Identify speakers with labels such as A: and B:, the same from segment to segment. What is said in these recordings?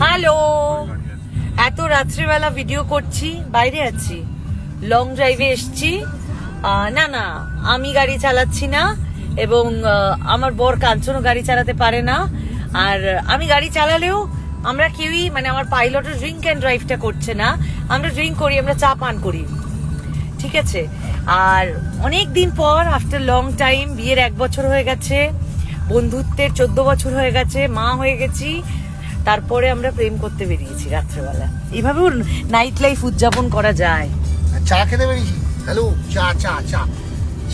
A: Hello এত রাত্রিবেলা video করছি, বাইরে আছি। লং ড্রাইভে এসছি। না না, আমি গাড়ি চালাচ্ছি না এবং আমার বর কাঞ্চনও গাড়ি চালাতে পারে না। আর আমি গাড়ি চালালেও আমরা কেউই মানে আমার পাইলটের ড্রিঙ্ক অ্যান্ড ড্রাইভটা করছে না। আমরা ড্রিঙ্ক করি, আমরা চা পান করি। ঠিক আছে? আর অনেক দিন পর আফটার লং টাইম বিয়ের এক বছর হয়ে গেছে, বন্ধুত্বের চোদ্দ বছর হয়ে গেছে, মা হয়ে গেছি। তারপরে আমরা প্রেম করতে বেরিয়েছি রাত্রেবেলা। এইভাবে নাইট লাইফ উদযাপন করা যায়।
B: চা খেতে বেরিয়েছি। হ্যালো চা চা চা।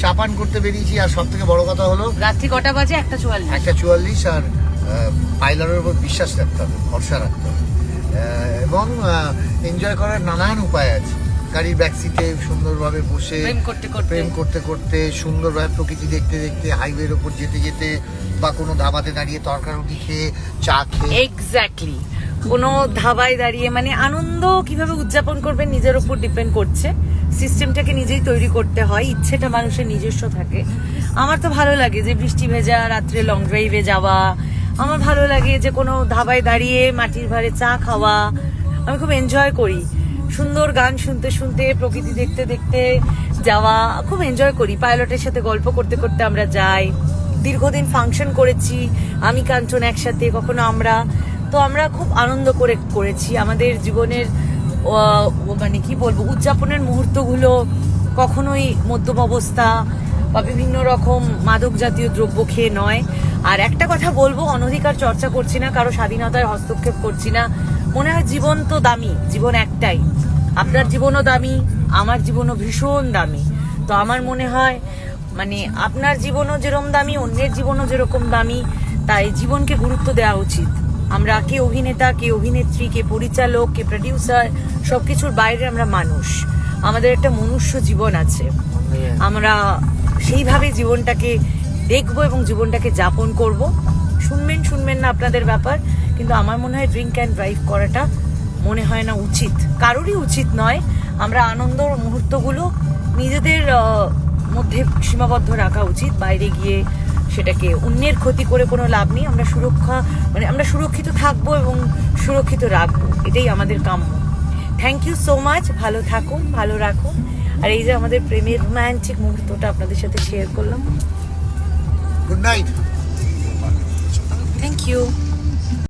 B: চা পান করতে বেরিয়েছি আর সব থেকে বড় কথা হলো
A: রাত্রি কটা বাজে? একটা চুয়াল্লিশ।
B: একটা চুয়াল্লিশ আর পাইলারের উপর বিশ্বাস রাখতে হবে ভরসা রাখতে হবে। এবং এনজয় করার নানান উপায় আছে। গাড়ির ব্যাক সিটে সুন্দরভাবে বসে
A: প্রেম করতে করতে।
B: প্রেম করতে করতে সুন্দরভাবে প্রকৃতি দেখতে দেখতে হাইওয়ের ওপর যেতে যেতে বা কোনো ধাবাতে দাঁড়িয়ে তরকারি খেয়ে চা খেয়ে।
A: এক্স্যাক্টলি কোনো ধাবায় দাঁড়িয়ে মানে আনন্দ কীভাবে উদযাপন করবেন নিজের উপর ডিপেন্ড করছে। সিস্টেমটাকে নিজেই তৈরি করতে হয় ইচ্ছেটা মানুষের নিজস্ব থাকে। আমার তো ভালো লাগে যে বৃষ্টি ভেজা রাত্রে লং ড্রাইভে যাওয়া। আমার ভালো লাগে যে কোনো ধাবায় দাঁড়িয়ে মাটির ভারে চা খাওয়া। আমি খুব এনজয় করি। সুন্দর গান শুনতে শুনতে, প্রকৃতি দেখতে দেখতে যাওয়া, খুব এনজয় করি। পাইলটের সাথে গল্প করতে করতে আমরা যাই। দীর্ঘদিন ফাংশন করেছি, আমি, কাঞ্চন একসাথে, কখনো আমরা। তো আমরা খুব আনন্দ করে করেছি। আমাদের জীবনের মানে কি বলব, উদযাপনের মুহূর্তগুলো কখনোই মধ্যম অবস্থা বা বিভিন্ন রকম মাদক জাতীয় দ্রব্য খেয়ে নয়। আর একটা কথা বলব, অনধিকার চর্চা করছি না, কারও স্বাধীনতায় হস্তক্ষেপ করছি না। মনে হয় জীবন তো দামি, জীবন একটাই। আপনার জীবনও দামি, আমার জীবনও ভীষণ দামি। তো আমার মনে হয় মানে আপনার জীবনও যেরকম দামি, অন্যের জীবনও যেরকম দামি, তাই জীবনকে গুরুত্ব দেওয়া উচিত। আমরা কে অভিনেতা, কে অভিনেত্রী, কে পরিচালক, কে প্রডিউসার সবকিছুর বাইরে আমরা মানুষ। আমাদের একটা মনুষ্য জীবন আছে। আমরা সেইভাবে জীবনটাকে দেখব এবং জীবনটাকে যাপন করব। শুনবেন শুনবেন না আপনাদের ব্যাপার। কিন্তু আমার মনে হয় ড্রিঙ্ক অ্যান্ড ড্রাইভ করাটা মনে হয় না উচিত। কারোরই উচিত নয়। আমরা আনন্দ মুহূর্তগুলো নিজেদের মধ্যে সীমাবদ্ধ রাখা উচিত। বাইরে গিয়ে সেটাকে অন্যের ক্ষতি করে কোনো লাভ নেই। আমরা সুরক্ষা মানে আমরা সুরক্ষিত থাকব এবং সুরক্ষিত রাখব। এটাই আমাদের কাম্য। থ্যাংক ইউ সো মাচ ভালো থাকুন ভালো রাখুন। আর এই যে আমাদের প্রেমের রোম্যান্টিক মুহূর্তটা আপনাদের সাথে শেয়ার করলাম।
B: Good night
A: thank you